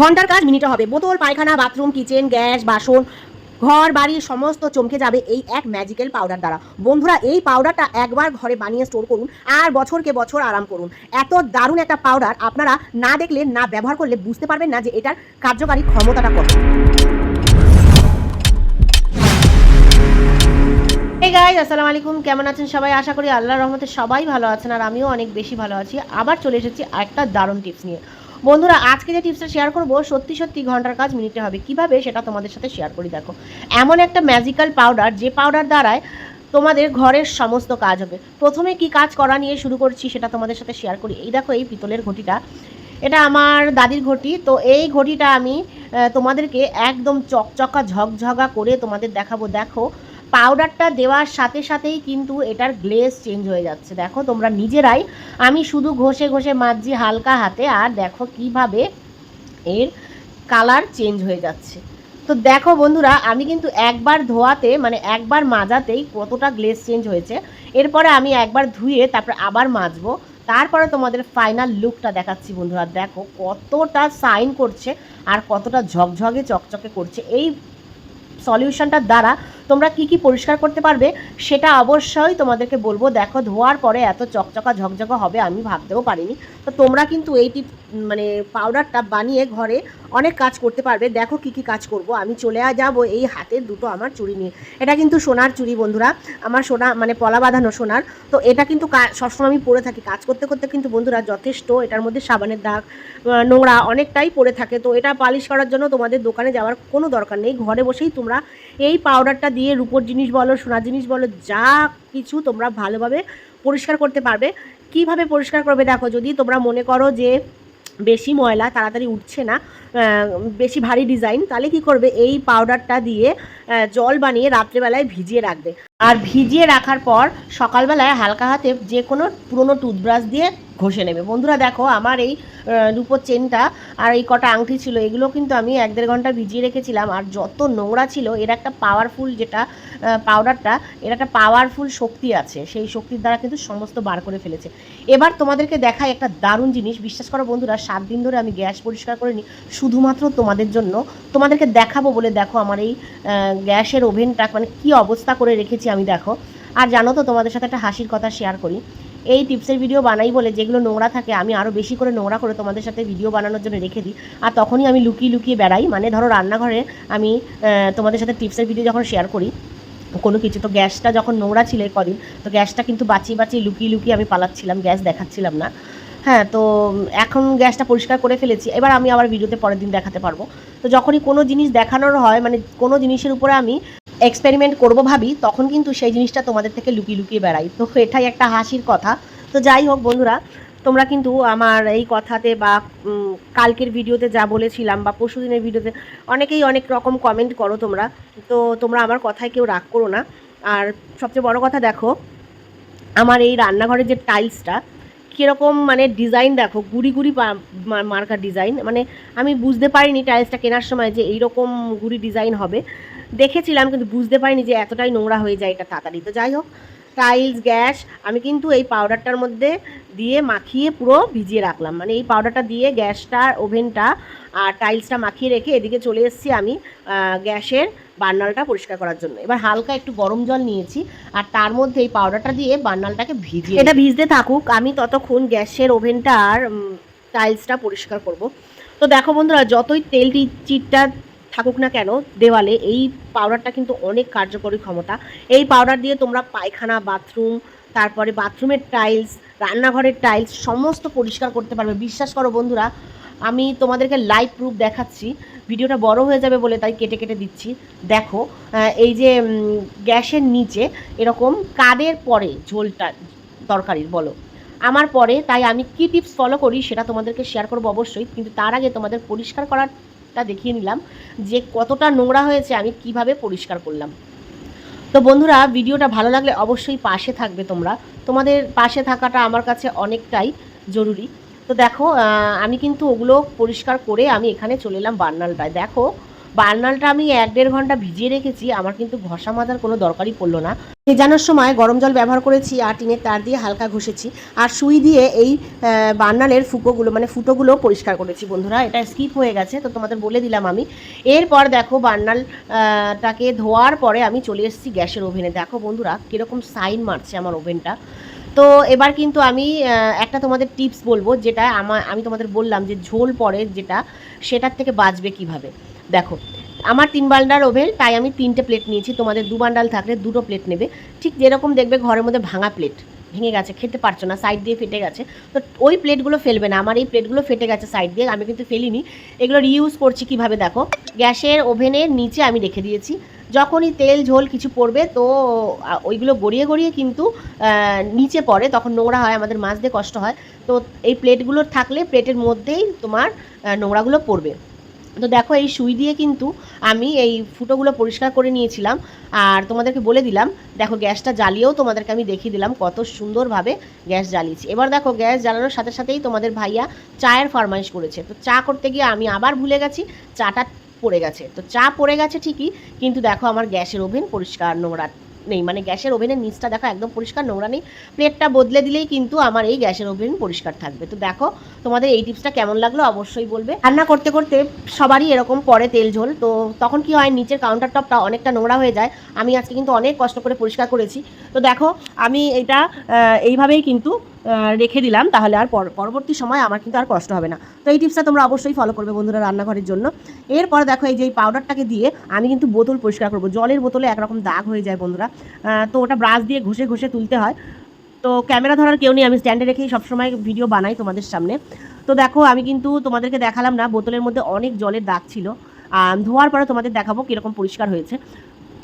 ঘণ্টার কাজ মিনিটে হবে। বোতল, পায়খানা, বাথরুম, কিচেন, গ্যাস, বাসন, ঘর বাড়ির সমস্ত চমকে যাবে এই এক ম্যাজিক্যাল পাউডার দ্বারা। বন্ধুরা, এই পাউডারটা একবার ঘরে বানিয়ে স্টোর করুন আর বছরকে বছর আরাম করুন। এত দারুণ একটা পাউডার আপনারা না দেখলে, না ব্যবহার করলে বুঝতে পারবেন না যে এটার কার্যকারী ক্ষমতাটা কত। আসসালামু আলাইকুম। কেমন আছেন সবাই? আশা করি আল্লাহর রহমতে সবাই ভালো আছেন আর আমিও অনেক বেশি ভালো আছি। আবার চলে এসেছি একটা দারুণ টিপস নিয়ে। বন্ধুরা, আজকে যে টিপসটা শেয়ার করব, সত্যি সত্যি ঘণ্টার কাজ মিনিটে হবে। কীভাবে? সেটা তোমাদের সাথে শেয়ার করি, দেখো। এমন একটা ম্যাজিক্যাল পাউডার যে পাউডার দ্বারায় তোমাদের ঘরের সমস্ত কাজ হবে। প্রথমে কি কাজ করা নিয়ে শুরু করছি, সেটা তোমাদের সাথে শেয়ার করি। এই দেখো, এই পিতলের ঘটিটা। এটা আমার দাদির ঘটি। তো এই ঘটিটা আমি তোমাদেরকে একদম চকচকা, ঝকঝকা করে তোমাদের দেখাবো। দেখো পাউডারটা দেওয়ার সাথে সাথেই কিন্তু এটার গ্লেজ চেঞ্জ হয়ে যাচ্ছে। দেখো, তোমরা নিজেরাই, আমি শুধু ঘষে ঘষে মাজছি হালকা হাতে, আর দেখো কীভাবে এর কালার চেঞ্জ হয়ে যাচ্ছে। তো দেখো বন্ধুরা, আমি কিন্তু একবার ধোয়াতে মানে একবার মাজাতেই কতটা গ্লেজ চেঞ্জ হয়েছে। এরপরে আমি একবার ধুয়ে তারপর আবার মাজবো। তারপরে তোমাদের ফাইনাল লুকটা দেখাচ্ছি বন্ধুরা। দেখো কতটা সাইন করছে, আর কতটা ঝকঝকে, চকচকে করছে। এই সলিউশনটার দ্বারা তোমরা কি কি পরিষ্কার করতে পারবে সেটা অবশ্যই তোমাদেরকে বলব। দেখো, ধোয়ার পরে এত চকচকা ঝকঝকা হবে আমি ভাবতেও পারিনি। তো তোমরা কিন্তু এই টিপ মানে পাউডারটা বানিয়ে ঘরে অনেক কাজ করতে পারবে। দেখো কি কি কাজ করব। আমি চলে যাব এই হাতের দুটো আমার চুড়ি নিয়ে। এটা কিন্তু সোনার চুড়ি বন্ধুরা। আমার সোনা মানে পলা বাঁধানো সোনার। তো এটা কিন্তু সবসময় আমি পরে থাকি। কাজ করতে করতে কিন্তু বন্ধুরা যথেষ্ট। এটার মধ্যে সাবানের দাগ নোংরা অনেকটাই পড়ে থাকে। তো এটা পালিশ করার জন্য তোমাদের দোকানে যাওয়ার কোনো দরকার নেই। ঘরে বসেই তোমরা এই পাউডারটা দিয়ে রূপোর জিনিস বলো, সোনার জিনিস বলো, যা কিছু তোমরা ভালোভাবে পরিষ্কার করতে পারবে। কীভাবে পরিষ্কার করবে দেখো, যদি তোমরা মনে করো যে বেশি ময়লা তাড়াতাড়ি উঠছে না বেশি ভারী ডিজাইন তাহলে কি করবে? এই পাউডারটা দিয়ে জল বানিয়ে রাত্রেবেলায় ভিজিয়ে রাখবে। আর ভিজিয়ে রাখার পর সকালবেলায় হালকা হাতে যে কোনো পুরনো টুথব্রাশ দিয়ে ঘষে নেবে। বন্ধুরা দেখো, আমার এই রূপোর চেনটা আর এই কটা আংটি ছিল, এগুলো কিন্তু আমি এক দেড় ঘণ্টা ভিজিয়ে রেখেছিলাম। আর যত নোংরা ছিল, এর একটা পাওয়ারফুল যেটা পাউডারটা এর একটা পাওয়ারফুল শক্তি আছে। সেই শক্তির দ্বারা কিন্তু সমস্ত বার করে ফেলেছে। এবার তোমাদেরকে দেখাই একটা দারুণ জিনিস। বিশ্বাস করো বন্ধুরা, সাত দিন ধরে আমি গ্যাস পরিষ্কার করে নিই শুধুমাত্র তোমাদের জন্য, তোমাদেরকে দেখাবো বলে দেখো আমার এই গ্যাসের ওভেনটা মানে কি অবস্থা করে রেখেছি আমি দেখো। আর জানো তো তোমাদের সাথে একটা হাসির কথা শেয়ার করি। এই টিপসের ভিডিও বানাই বলে যেগুলো নোংরা থাকে, আমি আরও বেশি করে নোংরা করে তোমাদের সাথে ভিডিও বানানোর জন্য রেখে দিই। আর তখনই আমি লুকিয়ে লুকিয়ে বেড়াই মানে ধরো রান্নাঘরে আমি তোমাদের সাথে টিপসের ভিডিও যখন শেয়ার করি, কোনো কিছু তো গ্যাসটা যখন নোংরা ছিল কদিন, তো গ্যাসটা কিন্তু বাঁচিয়ে বাঁচিয়ে লুকিয়ে লুকিয়ে আমি পালাচ্ছিলাম, গ্যাস দেখাচ্ছিলাম না। হ্যাঁ তো এখন গ্যাসটা পরিষ্কার করে ফেলেছি। এবার আমি আবার ভিডিওতে পরের দিন দেখাতে পারব। তো যখনই কোনো জিনিস দেখানোর হয় মানে কোনো জিনিসের উপরে আমি এক্সপেরিমেন্ট করব ভাবি, তখন কিন্তু সেই জিনিসটা তোমাদের থেকে লুকিয়ে লুকিয়ে বেড়াই। তো এটাই একটা হাসির কথা। তো যাই হোক বন্ধুরা, তোমরা কিন্তু আমার এই কথাতে বা কালকের ভিডিওতে যা বলেছিলাম বা পরশু দিনের ভিডিওতে অনেকেই অনেক রকম কমেন্ট করো তোমরা। তো তোমরা আমার কথায় কেউ রাগ করো না। আর সবচেয়ে বড় কথা দেখো, আমার এই রান্নাঘরের যে টাইলসটা কীরকম মানে ডিজাইন দেখো, গুড়ি গুড়ি পা- মা- মার্কা ডিজাইন মানে আমি বুঝতে পারিনি টাইলসটা কেনার সময় যে এইরকম গুড়ি ডিজাইন হবে। দেখেছিলাম কিন্তু বুঝতে পারিনি যে এতটাই নোংরা হয়ে যায় এটা তাড়াতাড়ি। তো যাই হোক টাইলস গ্যাস আমি কিন্তু এই পাউডারটার মধ্যে দিয়ে মাখিয়ে পুরো ভিজিয়ে রাখলাম। মানে এই পাউডারটা দিয়ে গ্যাসটা ওভেনটা আর টাইলসটা মাখিয়ে রেখে এদিকে চলে এসেছি আমি গ্যাসের বার্নালটা পরিষ্কার করার জন্য। এবার হালকা একটু গরম জল নিয়েছি আর তার মধ্যে এই পাউডারটা দিয়ে বার্নালটাকে ভিজিয়ে এটা ভিজতে থাকুক আমি ততক্ষণ গ্যাসের ওভেনটা আর টাইলসটা পরিষ্কার করব। তো দেখো বন্ধুরা যতই তেলটি চিটটা থাকুক না কেন দেওয়ালে এই পাউডারটা কিন্তু অনেক কার্যকরী ক্ষমতা। এই পাউডার দিয়ে তোমরা পায়খানা বাথরুম তারপরে বাথরুমের টাইলস রান্নাঘরের টাইলস সমস্ত পরিষ্কার করতে পারবে। বিশ্বাস করো বন্ধুরা আমি তোমাদেরকে লাইভ প্রুফ দেখাচ্ছি। ভিডিওটা বড় হয়ে যাবে বলে তাই কেটে কেটে দিচ্ছি। দেখো এই যে গ্যাসের নিচে এরকম কাদের পরে ঝোলটা তরকারির, বলো? আমার পরে, তাই আমি কি টিপস ফলো করি সেটা তোমাদেরকে শেয়ার করব অবশ্যই। কিন্তু তার আগে তোমাদের পরিষ্কার করাটা দেখিয়ে নিলাম যে কতটা নোংরা হয়েছে আমি কীভাবে পরিষ্কার করলাম। তো বন্ধুরা, ভিডিওটা ভালো লাগলে অবশ্যই পাশে থাকবে তোমরা। তোমাদের পাশে থাকাটা আমার কাছে অনেকটাই জরুরি। তো দেখো আমি কিন্তু ওগুলো পরিষ্কার করে আমি এখানে চলে এলাম বার্নালটায়। দেখো বার্নালটা আমি এক দেড় ঘণ্টা ভিজিয়ে রেখেছি আমার কিন্তু ঘষা মাজার কোনো দরকারই পড়ল না। ভেজানোর সময় গরম জল ব্যবহার করেছি আর টিনের তার দিয়ে হালকা ঘষেছি আর সুই দিয়ে এই বার্নালের ফুকোগুলো মানে ফুটোগুলো পরিষ্কার করেছি বন্ধুরা এটা স্কিপ হয়ে গেছে তো তোমাদের বলে দিলাম আমি। এরপর দেখো বার্নাল আহ, ধোয়ার পরে আমি চলে এসেছি গ্যাসের ওভেনে। দেখো বন্ধুরা কীরকম সাইন মারছে আমার ওভেনটা। তো এবার কিন্তু আমি একটা তোমাদের টিপস বলব যেটা আমার আমি তোমাদের বললাম যে ঝোল পড়ে যেটা, সেটার থেকে বাঁচবে কীভাবে। দেখো, আমার তিন বান্ডাল ওভেন, তাই আমি তিনটে প্লেট নিয়েছি। তোমাদের দু বান্ডাল থাকলে দুটো প্লেট নেবে। ঠিক যেরকম দেখবে ঘরের মধ্যে ভাঙা প্লেট ভেঙে গেছে, খেতে পারছ না সাইড দিয়ে ফেটে গেছে। তো ওই প্লেটগুলো ফেলবে না, আমার এই প্লেটগুলো ফেটে গেছে সাইড দিয়ে, আমি কিন্তু ফেলিনি। এগুলো রিউজ করছি কীভাবে দেখো, গ্যাসের ওভেনের নিচে আমি রেখে দিয়েছি। যখনই তেল, ঝোল কিছু পড়বে, তো ওইগুলো গড়িয়ে গড়িয়ে কিন্তু নিচে পড়ে, তখন নোংরা হয়, আমাদের মাছ দিয়ে কষ্ট হয়। তো এই প্লেটগুলো থাকলে, প্লেটের মধ্যেই তোমার নোংরাগুলো পড়বে। তো দেখো, এই সুই দিয়ে কিন্তু আমি এই ফুটোগুলো পরিষ্কার করে নিয়েছিলাম। আর তোমাদেরকে বলে দিলাম, দেখো, গ্যাসটা জ্বালিয়েও তোমাদেরকে আমি দেখিয়ে দিলাম কত সুন্দরভাবে গ্যাস জ্বালিয়েছি। এবার দেখো, গ্যাস জ্বালানোর সাথে সাথেই তোমাদের ভাইয়া চায়ের ফরমাইশ করেছে। তো চা করতে গিয়ে আমি আবার ভুলে গেছি, চাটা পড়ে গেছে। তো চা পড়ে গেছে ঠিকই, কিন্তু দেখো আমার গ্যাসের ওভেন পরিষ্কার নোংরা নেই। মানে গ্যাসের ওভেনের নিচটা দেখো একদম পরিষ্কার নোংরা নেই। প্লেটটা বদলে দিলেই কিন্তু আমার এই গ্যাসের ওভেন পরিষ্কার থাকবে। তো দেখো তোমাদের এই টিপসটা কেমন লাগল অবশ্যই বলবে। রান্না করতে করতে সবারই এরকম পরে তেল ঝোল। তো তখন কি হয়, নিচের কাউন্টার টপটা অনেকটা নোংরা হয়ে যায়। আমি আজকে কিন্তু অনেক কষ্ট করে পরিষ্কার করেছি। তো দেখো আমি এটা এইভাবেই কিন্তু রেখে দিলাম, তাহলে আর পর- পরবর্তী সময় আমার কিন্তু আর কষ্ট হবে না। তো এই টিপসটা তোমরা অবশ্যই ফলো করবে বন্ধুরা রান্নাঘরের জন্য। এরপর দেখো এই যে এই পাউডারটাকে দিয়ে আমি কিন্তু বোতল পরিষ্কার করব। জলের বোতলে একরকম দাগ হয়ে যায় বন্ধুরা। তো ওটা ব্রাশ দিয়ে ঘষে ঘষে তুলতে হয়। তো ক্যামেরা ধরার কেউ নেই, আমি স্ট্যান্ডে রেখেই সবসময় ভিডিও বানাই তোমাদের সামনে। তো দেখো, আমি কিন্তু তোমাদেরকে দেখালাম না, বোতলের মধ্যে অনেক জলের দাগ ছিল। ধোয়ার পরে তোমাদের দেখাবো কীরকম পরিষ্কার হয়েছে।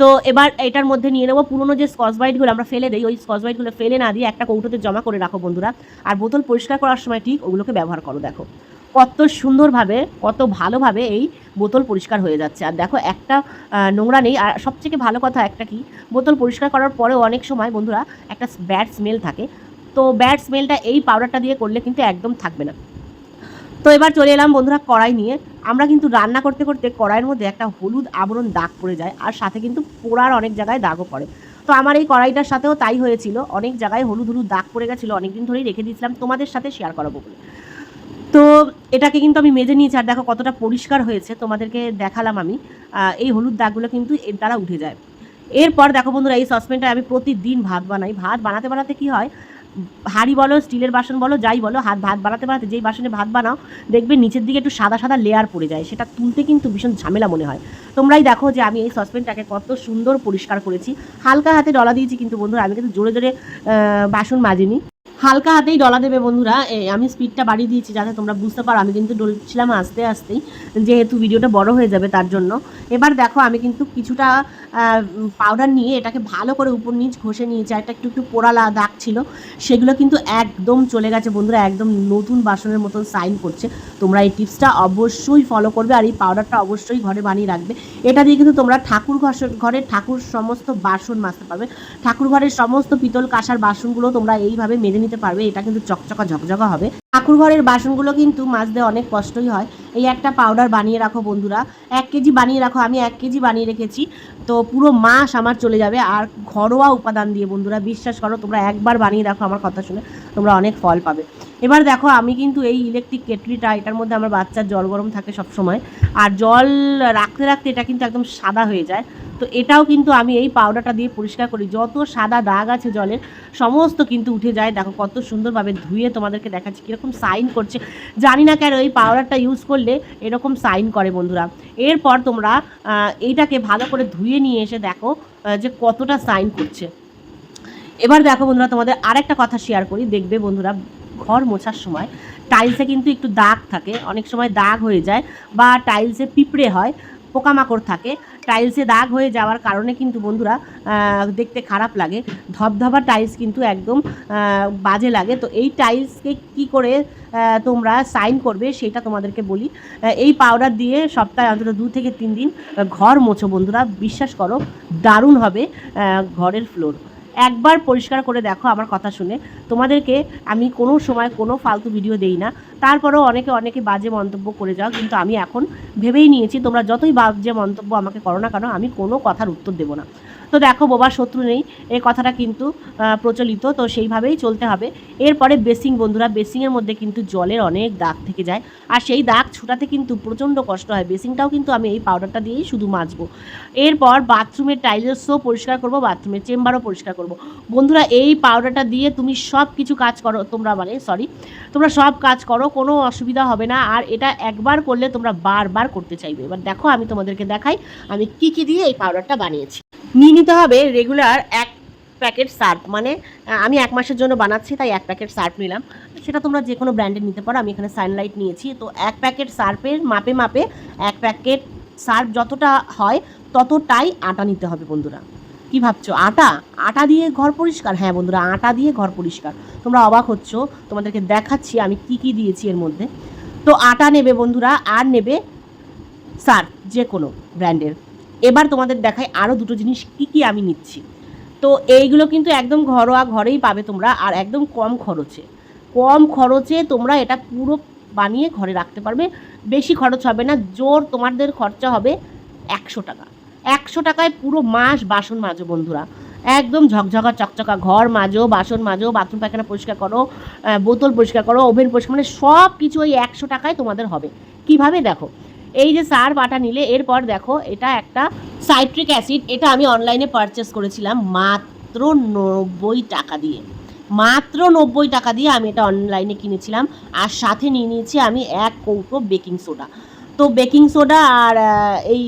তো এবার এটার মধ্যে নিয়ে নেব। পুরোনো যে স্কচ বাইটগুলো আমরা ফেলে দিই, ওই স্কচ বাইটগুলো ফেলে না দিয়ে একটা কৌটোতে জমা করে রাখো বন্ধুরা। আর বোতল পরিষ্কার করার সময় ঠিক ওগুলোকে ব্যবহার করো, দেখো। কত সুন্দরভাবে, কত ভালোভাবে এই বোতল পরিষ্কার হয়ে যাচ্ছে। আর দেখো, একটা নোংরা নেই। আর সবথেকে ভালো কথা একটা কি, বোতল পরিষ্কার করার পরেও অনেক সময় বন্ধুরা একটা ব্যাড স্মেল থাকে। তো ব্যাড স্মেলটা এই পাউডারটা দিয়ে করলে কিন্তু একদম থাকবে না। তো এবার চলে এলাম বন্ধুরা কড়াই নিয়ে। আমরা কিন্তু রান্না করতে করতে কড়াইয়ের মধ্যে একটা হলুদ আবরণ দাগ পড়ে যায় আর সাথে কিন্তু পোড়ার অনেক জায়গায় দাগও পড়ে। তো আমার এই কড়াইটার সাথেও তাই হয়েছিল। অনেক জায়গায় হলুদ হলুদ দাগ পড়ে গেছিল। অনেকদিন ধরেই রেখে দিয়েছিলাম। তোমাদের সাথে শেয়ার করাবো বলে। তো এটাকে কিন্তু আমি মেজে নিয়েছি আর দেখো কতটা পরিষ্কার হয়েছে। তোমাদেরকে দেখালাম আমি। এই হলুদ দাগগুলো কিন্তু এর দ্বারা উঠে যায়। এরপর দেখো বন্ধুরা, এই সসপ্যানটা আমি প্রতিদিন ভাত বানাই। ভাত বানাতে বানাতে কি হয়? হাঁড়ি বলো, স্টিলের বাসন বলো, যাই বলো, হাত, ভাত বানাতে বানাতে যেই বাসনে ভাত বানাও, দেখবে নিচের দিকে একটু সাদা সাদা লেয়ার পড়ে যায়। সেটা তুলতে কিন্তু ভীষণ ঝামেলা মনে হয়। তোমরাই দেখো যে আমি এই সসপেনটাকে কত সুন্দর পরিষ্কার করেছি। হালকা হাতে ডলা দিয়েছি কিন্তু বন্ধুরা, আমি কিন্তু জোরে জোরে বাসন মাজিনি। হালকা হাতেই ডলা দেবে বন্ধুরা। আমি স্পিডটা বাড়িয়ে দিয়েছি যাতে তোমরা বুঝতে পারো। আমি কিন্তু ডলছিলাম আস্তে আস্তেই, যেহেতু ভিডিওটা বড় হয়ে যাবে তার জন্য। এবার দেখো, আমি কিন্তু কিছুটা পাউডার নিয়ে এটাকে ভালো করে উপর নিচ ঘষে নিয়েছি। একটা একটু একটু পোড়ালা দাগ ছিল। সেগুলো কিন্তু একদম চলে গেছে বন্ধুরা। একদম নতুন বাসনের মতন সাইন করছে। তোমরা এই টিপসটা অবশ্যই ফলো করবে আর এই পাউডারটা অবশ্যই ঘরে বানিয়ে রাখবে। এটা দিয়ে কিন্তু তোমরা ঠাকুর ঘর- ঠাকুর সমস্ত বাসন মাজতে পারবে। ঠাকুর ঘরের সমস্ত পিতল কাঁসার বাসনগুলো তোমরা এইভাবে মেজে নিতে পারবে, এটা কিন্তু চকচকা ঝকঝকা হবে। ঠাকুর ঘরের বাসনগুলো কিন্তু মাজতে অনেক কষ্টই হয়। এই একটা পাউডার বানিয়ে রাখো বন্ধুরা। এক কেজি বানিয়ে রাখো, আমি এক কেজি বানিয়ে রেখেছি। তো পুরো মাস আমার চলে যাবে। আর ঘরোয়া উপাদান দিয়ে বন্ধুরা, বিশ্বাস করো, তোমরা একবার বানিয়ে রাখো আমার কথা শুনে, তোমরা অনেক ফল পাবে। এবার দেখো, আমি কিন্তু এই ইলেকট্রিক কেটলিটা, এটার মধ্যে আমার বাচ্চার জল গরম থাকে সব সময় আর জল রাখতে রাখতে এটা কিন্তু একদম সাদা হয়ে যায়। তো এটাও কিন্তু আমি এই পাউডারটা দিয়ে পরিষ্কার করি। যত সাদা দাগ আছে জলের, সমস্ত কিন্তু উঠে যায়। দেখো কত সুন্দরভাবে ধুয়ে তোমাদেরকে দেখাচ্ছি, কীরকম সাইন করছে। জানি না কেন এই পাউডারটা ইউজ করলে এরকম সাইন করে বন্ধুরা। এরপর তোমরা এইটাকে ভালো করে ধুয়ে নিয়ে এসে দেখো যে কতটা সাইন করছে। এবার দেখো বন্ধুরা, তোমাদের আরেকটা কথা শেয়ার করি। দেখবে বন্ধুরা, ঘর মোছার সময় টাইলসে কিন্তু একটু দাগ থাকে। অনেক সময় দাগ হয়ে যায় বা টাইলসে পিঁপড়ে হয়। পোকামাকড় থাকে। টাইলসে দাগ হয়ে যাওয়ার কারণে কিন্তু বন্ধুরা দেখতে খারাপ লাগে। ধবধবা টাইলস কিন্তু একদম বাজে লাগে। তো এই টাইলসকে কি করে তোমরা সাইন করবে সেটা তোমাদেরকে বলি। এই পাউডার দিয়ে সপ্তাহে অন্তত দু থেকে তিন দিন ঘর মোছো বন্ধুরা। বিশ্বাস করো, দারুণ হবে ঘরের ফ্লোর একবার পরিষ্কার করে দেখো আমার কথা শুনে। তোমাদেরকে আমি কোনো সময় কোনো ফালতু ভিডিও দেই না। তারপরেও অনেকে অনেকে বাজে মন্তব্য করে যাও, কিন্তু আমি এখন ভেবেই নিয়েছি তোমরা যতই বাজে মন্তব্য আমাকে করো না কেন, আমি কোনো কথার উত্তর দেবো না। তো দেখো, বোবার শত্রু নেই। এই কথাটা কিন্তু প্রচলিত, তো সেইভাবেই চলতে হবে। এরপরে বেসিং, বন্ধুরা, বেসিংয়ের মধ্যে কিন্তু জলের অনেক দাগ থেকে যায়। আর সেই দাগ ছোটাতে কিন্তু প্রচণ্ড কষ্ট হয়। বেসিংটাও কিন্তু আমি এই পাউডারটা দিয়েই শুধু মাজবো। এরপর বাথরুমের টাইলসও পরিষ্কার করব বাথরুমের চেম্বারও পরিষ্কার করব। বন্ধুরা, এই পাউডারটা দিয়ে তুমি সব কিছু কাজ করো, তোমরা মানে সরি তোমরা সব কাজ করো, কোনো অসুবিধা হবে না। আর এটা একবার করলে তোমরা বারবার করতে চাইবে। এবার দেখো, আমি তোমাদেরকে দেখাই, আমি কি কি দিয়ে এই পাউডারটা বানিয়েছি। নিয়ে নিতে হবে রেগুলার এক প্যাকেট সার্ফ মানে আমি এক মাসের জন্য বানাচ্ছি, তাই এক প্যাকেট সার্ফ নিলাম। সেটা তোমরা যে কোনো ব্র্যান্ডের নিতে পারো। আমি এখানে সানলাইট নিয়েছি। তো এক প্যাকেট সার্ফের মাপে মাপে এক প্যাকেট সার্ফ যতটা হয়, ততটাই আটা নিতে হবে বন্ধুরা। কি ভাবছ? আটা? আটা দিয়ে ঘর পরিষ্কার? হ্যাঁ বন্ধুরা, আটা দিয়ে ঘর পরিষ্কার। তোমরা অবাক হচ্ছ। তোমাদেরকে দেখাচ্ছি আমি কি কি দিয়েছি এর মধ্যে। তো আটা নেবে বন্ধুরা, আর নেবে সার্ফ যে কোনো ব্র্যান্ডের এবার তোমাদের দেখাই আরও দুটো জিনিস কি কি আমি নিচ্ছি। তো এইগুলো কিন্তু একদম ঘরোয়া ঘরেই পাবে তোমরা আর একদম কম খরচে। কম খরচে তোমরা এটা পুরো বানিয়ে ঘরে রাখতে পারবে। বেশি খরচ হবে না, জোর তোমাদের খরচা হবে একশো টাকা। একশো টাকায় পুরো মাস বাসন মাজো বন্ধুরা। একদম ঝকঝকা চকচকা ঘর মাজো, বাসন মাজো বাথরুম পায়খানা পরিষ্কার করো বোতল পরিষ্কার করো ওভেন পরিষ্কার মানে সব কিছু ওই একশো টাকায় তোমাদের হবে। কীভাবে দেখো? এই যে সার বাটা নিলে, এরপর দেখো, এটা একটা সাইট্রিক অ্যাসিড, এটা আমি অনলাইনে পারচেস করেছিলাম মাত্র নব্বই টাকা দিয়ে। মাত্র নব্বই টাকা দিয়ে আমি এটা অনলাইনে কিনেছিলাম, আর সাথে নিয়ে নিয়েছি আমি এক কৌটো বেকিং সোডা। তো বেকিং সোডা আর এই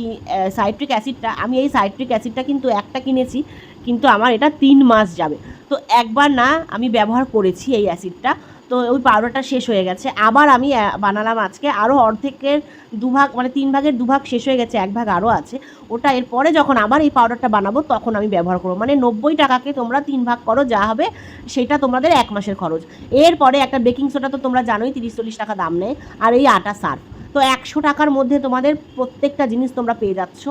সাইট্রিক অ্যাসিডটা, আমি এই সাইট্রিক অ্যাসিডটা কিন্তু একটা কিনেছি, কিন্তু আমার এটা তিন মাস যাবে। তো একবার না, আমি ব্যবহার করেছি এই অ্যাসিডটা। তো ওই পাউডারটা শেষ হয়ে গেছে। আবার আমি বানালাম আজকে আরও অর্ধেকের দুভাগ মানে তিন ভাগের দুভাগ শেষ হয়ে গেছে, এক ভাগ আরও আছে। ওটা এরপরে যখন আবার এই পাউডারটা বানাবো, তখন আমি ব্যবহার করব। মানে নব্বই টাকাকে তোমরা তিন ভাগ করো, যা হবে সেটা তোমাদের এক মাসের খরচ। এরপরে একটা বেকিং সোডা তো তোমরা জানোই তিরিশ চল্লিশ টাকা দাম নেয়, আর এই আটা সার্ফ। তো একশো টাকার মধ্যে তোমাদের প্রত্যেকটা জিনিস তোমরা পেয়ে যাচ্ছ।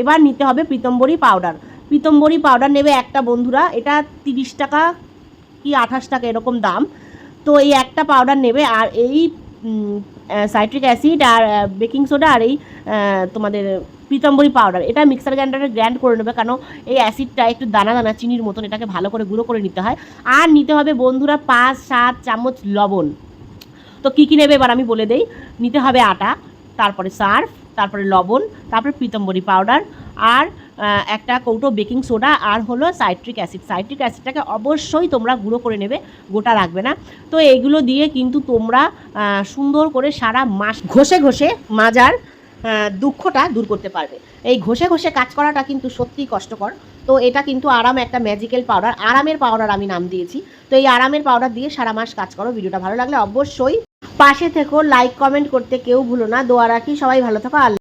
এবার নিতে হবে পিতম্বরী পাউডার। পিতম্বরী পাউডার নেবে একটা বন্ধুরা, এটা তিরিশ টাকা কি আঠাশ টাকা এরকম দাম। তো এই একটা পাউডার নেবে আর এই সাইট্রিক অ্যাসিড আর বেকিং সোডা আর এই তোমাদের পিতম্বরী পাউডার এটা মিক্সার গ্রাইন্ডারে গ্র্যান্ড করে নেবে কারণ এই অ্যাসিডটা একটু দানা দানা চিনির মতন এটাকে ভালো করে গুঁড়ো করে নিতে হয়। আর নিতে হবে বন্ধুরা পাঁচ সাত চামচ লবণ। তো কী কী নেবে এবার আমি বলে দেই। নিতে হবে আটা, তারপরে সার্ফ, তারপরে লবণ, তারপরে পিতম্বরী পাউডার আর একটা কৌটো বেকিং সোডা আর হলো সাইট্রিক অ্যাসিড। সাইট্রিক অ্যাসিডটাকে অবশ্যই তোমরা গুঁড়ো করে নেবে, গোটা রাখবে না। তো এইগুলো দিয়ে কিন্তু তোমরা সুন্দর করে সারা মাস ঘষে ঘষে মাজার দুঃখটা দূর করতে পারবে। এই ঘষে ঘষে কাজ করাটা কিন্তু সত্যিই কষ্টকর। তো এটা কিন্তু আরাম একটা ম্যাজিক্যাল পাউডার আরামের পাউডার আমি নাম দিয়েছি। তো এই আরামের পাউডার দিয়ে সারা মাস কাজ করো, ভিডিওটা ভালো লাগলে অবশ্যই পাশে থেকো লাইক কমেন্ট করতে কেউ ভুলো না। দোয়া রাখি, সবাই ভালো থাকো, আল্লাহ